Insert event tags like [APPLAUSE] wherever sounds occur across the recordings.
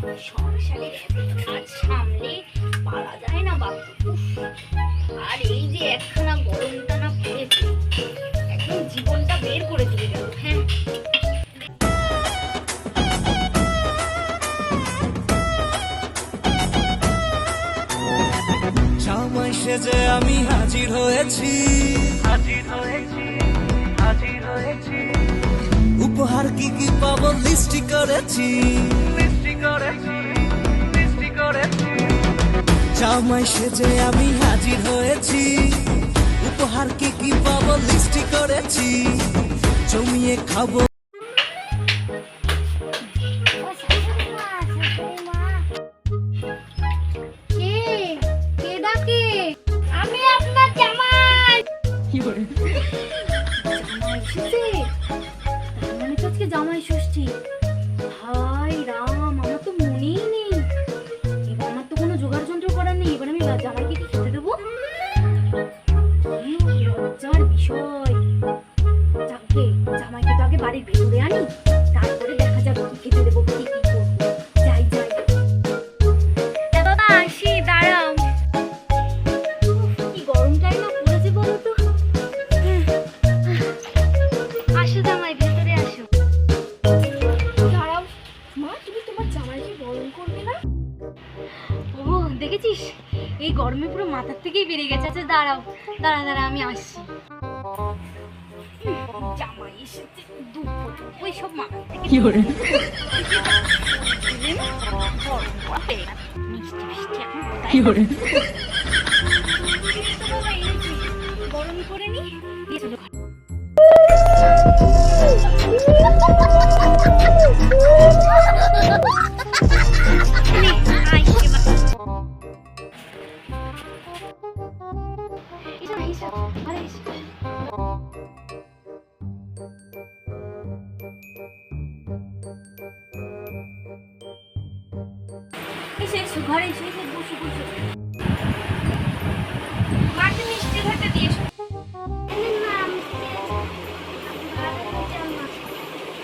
সংসারের এত কাজ সামলে পারা যায় না বাবা। আর এই যে একখানা গরমটা না পড়েছে একদম জীবনটা বের করে দিয়ে গেল হ্যাঁ। সেজে আমি হাজির হয়েছি। হাজির হয়েছি হাজির হয়েছি। উপহার কি কি পাবো লিস্টি করেছি। জামাই সেজে আমি হাজির হয়েছি। উপহার কি কি পাবো লিস্টি করেছি। জমিয়ে খাব। জামাই জামাই থেকেই বেরিয়ে গেছে। আচ্ছা দাঁড়াও দাঁড়া দাঁড়া আমি আসছি। জামাই এসেছে ওই সব মাথার কি করে মিষ্টি মিষ্টি গরম করে নি। এসো, এসো, ঘরে এসো, এসো, বসো, বসো। মাকে মিষ্টি খেতে দিয়েছ?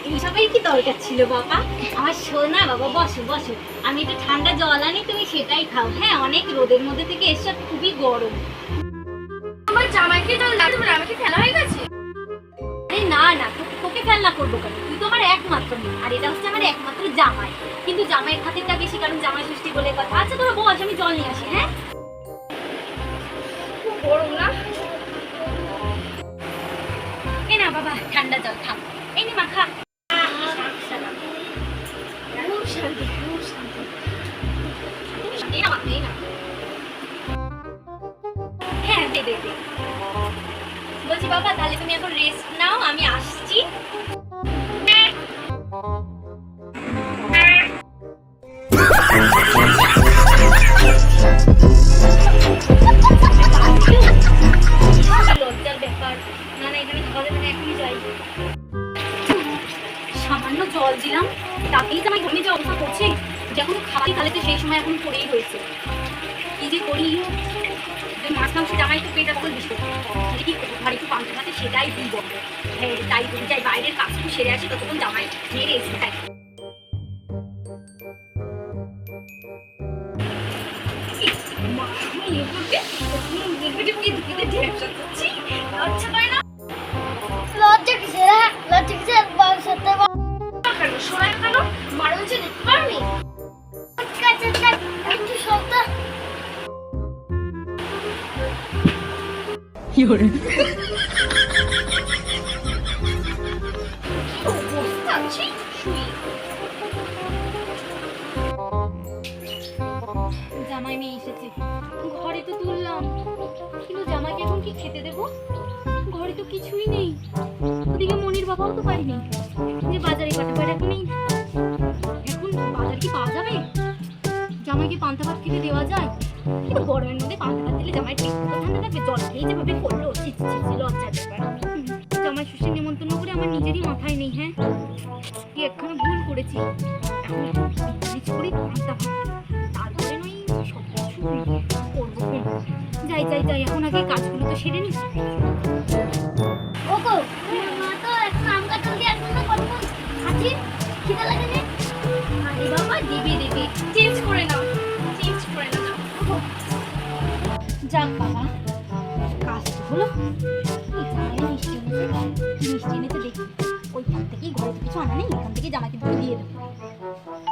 এইসবের কি দরকার ছিল বাবা? আমার সোনা বাবা বসো বসো। আমি একটু ঠান্ডা জল আনি তুমি সেটাই খাও। হ্যাঁ অনেক রোদের মধ্যে থেকে এসব খুবই গরম। আমার জামাইকে জল আমাকে হয়ে গেছে? আরে না না তোকে- করব কেন? তুই তো আমার একমাত্র মেয়ে। আর এটা হচ্ছে আমার একমাত্র জামাই। কিন্তু জামাইয়ের খাতিরটা বেশি কারণ জামাই বলে কথা। আচ্ছা তোরা বস, আমি জল নিয়ে আসি হ্যাঁ? ঠান্ডা জল খা। হ্যাঁ দে বলছি, বাবা, তাহলে তুমি এখন রেস্ট নাও, আমি আসছি। আসল দিস তাহলে ঘরে একটু পান্তা সেটাই দিব হ্যাঁ তাই যাই বাইরের কাজটুকু সেরে আসি, ততক্ষণ জামাই মেরে এসে তাই শুই। জামাই ঘরে তো তুললাম। কিন্তু কি খেতে দেবো? ঘরে তো কিছুই নেই। মনির তো বাজারে এখন বাজার কি পাওয়া যাবে? জামাইকে পান্তা ভাত খেতে দেওয়া যায়? কিন্তু গরমের মধ্যে পান্তা দিলে জামাই তো ঠান্ডা থাকবে। জল খেয়ে যেভাবে করল লজ্জার ব্যাপার জামাই সুস্থ নিমন্ত্রণ করে আমার নিজেরই মাথায় নেই হ্যাঁ? কি একখানা ভুল করেছি? এখন একটু করে পান্তা তারপরে নয় সব কিছু করব যাই যাই যাই এখন আগে কাজগুলো তো সেরে নি। ওগো তো একটু আম দিয়ে আরে বাবা দেবে দেবে। চেঞ্জ করে নাও। যাক বাবা কাজ তো হলো মিষ্টি এনেছে কি দেখি। ওইখান থেকেই ঘরে তো কিছু আনা নেই এখান থেকে জামাইকে দুটো দিয়ে দেবো।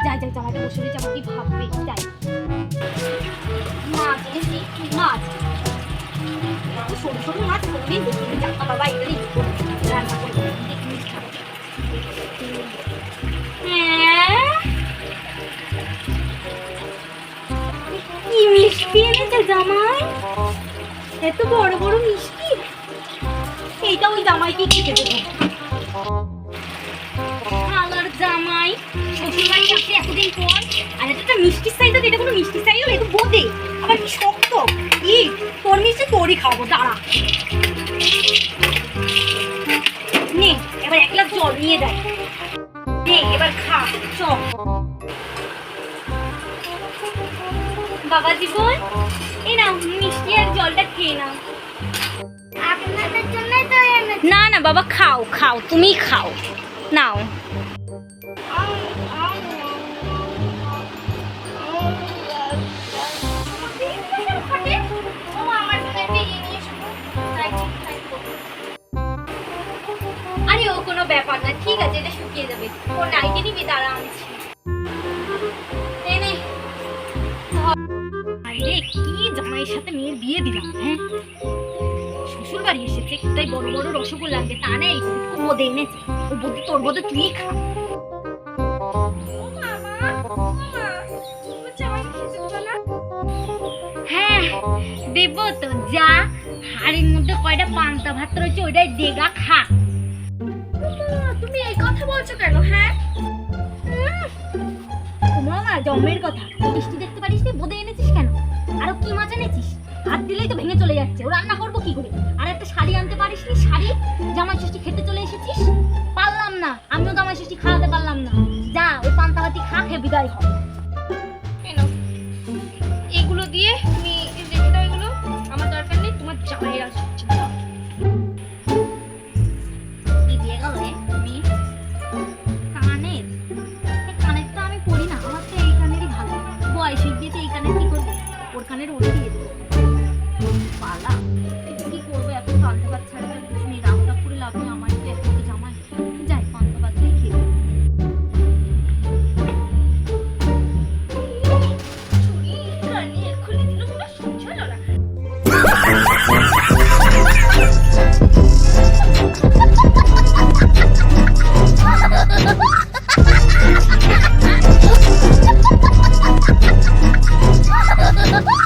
যাই যাই জামাইকে বসে রয়েছে আমাকে ভাববে। যাই। মাছ এনেছি মাছ সরু সরু মাছ দেখিনি জামা বাবা এটাই মিষ্টি এনেছে জামাই? এত বড় বড় মিষ্টি? এইটা ওই জামাইকে খেতে দেবো। আমার জামাই শ্বশুর বাড়ি আসছে এতদিন পর। আর এটা একটা মিষ্টির সাইজ এটা কোনো মিষ্টির সাইজ হলো এটা বোধে আবার কি শক্ত। ই তোর মিষ্টি তোরই খাব, দাঁড়া। নে, এবার এক গ্লাস জল নিয়ে দেয় নে, এবার খা, চ। বাবা জীবন এই না মিষ্টি আর জলটা খেয়ে নাও। আপনাদের জন্যই তো না না বাবা খাও খাও তুমি খাও। নাও। আরে ও কোনো ব্যাপার না ঠিক আছে এটা শুকিয়ে যাবে। ও নাইটি নিবি দাঁড়া আনছি। কি জামাইয়ের সাথে মেয়ের বিয়ে দিলাম হ্যাঁ? শ্বশুর বাড়ি এসেছে তাই বড় বড় রসগোল্লা আনবে তা বোধে এনেছে। ও বোধে তোর বোধে তুই খা। হ্যাঁ দেব তো যা হাড়ির মধ্যে কয়টা পান্তা ভাত রয়েছে ওইটাই দেগা খা। তুমি এই কথা বলছো কেন হ্যাঁ? জন্মের কথা মিষ্টি দেখতে পারিস বোধে এনেছিস ও রান্না করব কি করে? আর একটা শাড়ি আনতে পারিস নি? শাড়ি? জামাই ষষ্ঠী খেতে চলে এসেছিস? পারলাম না। আমিও জামাই ষষ্ঠী খাওয়াতে পারলাম না। যা ওই পান্তা ভাতি খা খেয়ে বিদায় হ। এগুলো দিয়ে তুমি রেখে দাও এগুলো আমার দরকার নেই তোমার জামাই দিয়ে তুমি? কানের? এই কানের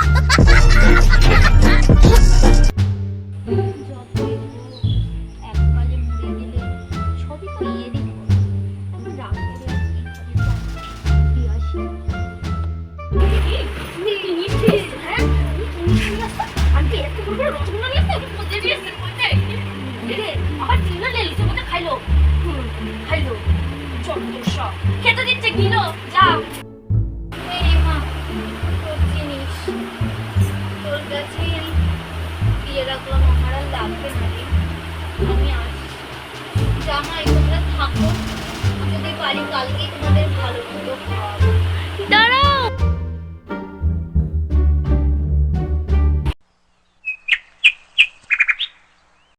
[LAUGHS] খাইলো? খাইলো। চত্বর সব। খেতে দিচ্ছে কিনো, যাও। দিয়ে না আমার আর লাগবে না রে। আমি আসছি জামাই, তোমরা থাকো। যদি পারি কালকে তোমাদের ভালো মন্দ খাওয়াবো।